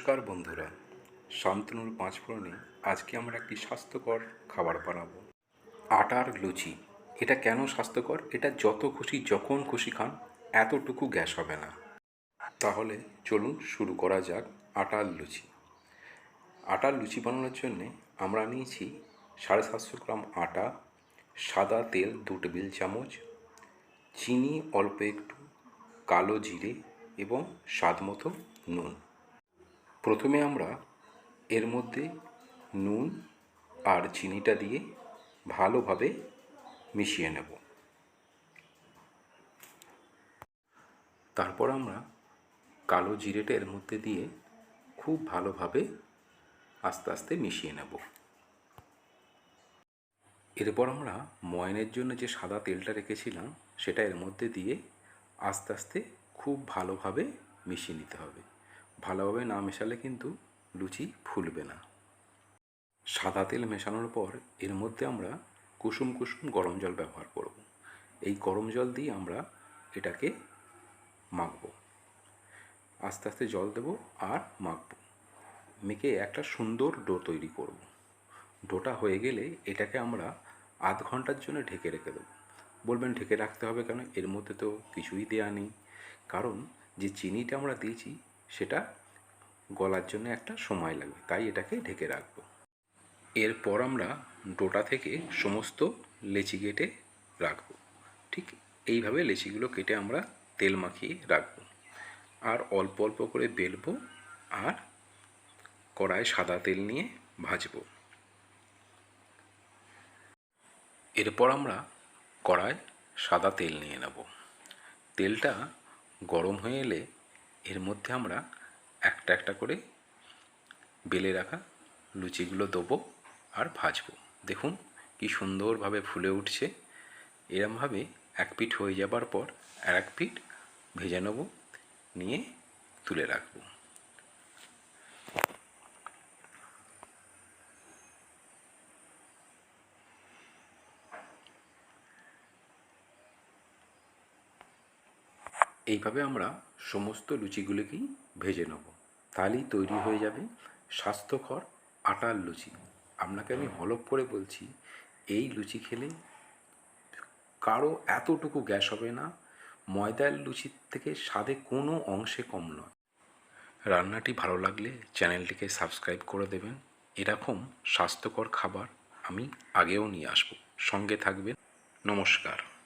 নমস্কার বন্ধুরা, শান্তনুর পাঁচ আজকে আমরা একটি স্বাস্থ্যকর খাবার বানাবো। আটার লুচি, এটা কেন স্বাস্থ্যকর? এটা যত খুশি, যখন খুশি খান, এতটুকু গ্যাস হবে না। তাহলে চলুন শুরু করা যাক আটার লুচি। আটার লুচি বানানোর জন্যে আমরা নিয়েছি সাড়ে সাতশো গ্রাম আটা, সাদা তেল দু টেবিল চামচ, চিনি অল্প একটু, কালো জিরে এবং স্বাদ মতো নুন। প্রথমে আমরা এর মধ্যে নুন আর চিনিটা দিয়ে ভালোভাবে মিশিয়ে নেব। তারপর আমরা কালো জিরেটা এর মধ্যে দিয়ে খুব ভালোভাবে আস্তে আস্তে মিশিয়ে নেব। এরপর আমরা ময়নের জন্য যে সাদা তেলটা রেখেছিলাম, সেটা এর মধ্যে দিয়ে আস্তে আস্তে খুব ভালোভাবে মিশিয়ে নিতে হবে। ভালোভাবে না মেশালে কিন্তু লুচি ফুলবে না। সাদা তেল মেশানোর পর এর মধ্যে আমরা কুসুম কুসুম গরম জল ব্যবহার করব। এই গরম জল দিয়ে আমরা এটাকে মাখব। আস্তে আস্তে জল দেব আর মাখব। মেখে একটা সুন্দর ডো তৈরি করব। ডোটা হয়ে গেলে এটাকে আমরা আধ ঘণ্টার জন্য ঢেকে রেখে দেবো। বলবেন ঢেকে রাখতে হবে কেন? এর মধ্যে তো কিছুই দেয়া নেই। কারণ যে চিনিটা আমরা দিয়েছি সেটা গলার জন্য একটা সময় লাগবে, তাই এটাকে ঢেকে রাখব। এরপর আমরা ডোটা থেকে সমস্ত লেচি কেটে রাখব। ঠিক এইভাবে লেচিগুলো কেটে আমরা তেল মাখিয়ে রাখব। আর অল্প অল্প করে বেলবো আর কড়ায় সাদা তেল নিয়ে ভাজবো। এরপর আমরা কড়ায় সাদা তেল নিয়ে নেব। তেলটা গরম হয়ে এলে এর মধ্যে আমরা একটা একটা করে বেলে রাখা লুচিগুলো দেবো আর ভাজবো। দেখুন কি সুন্দরভাবে ফুলে উঠছে। এরমভাবে এক পিঠ হয়ে যাবার পর আর এক পিঠ ভেজে নেব, নিয়ে তুলে রাখব। এইভাবে আমরা সমস্ত লুচিগুলিকেই ভেজে নেব। তাহলেই তৈরি হয়ে যাবে, স্বাস্থ্যকর আটার লুচি। আপনাকে আমি হলপ করে বলছি, এই লুচি খেলে কারও এতটুকু গ্যাস হবে না, ময়দার লুচির থেকে স্বাদে কোনো অংশে কম নয়। রান্নাটি ভালো লাগলে চ্যানেলটিকে সাবস্ক্রাইব করে দেবেন। এরকম স্বাস্থ্যকর খাবার আমি আগেও নিয়ে আসব। সঙ্গে থাকবেন। নমস্কার।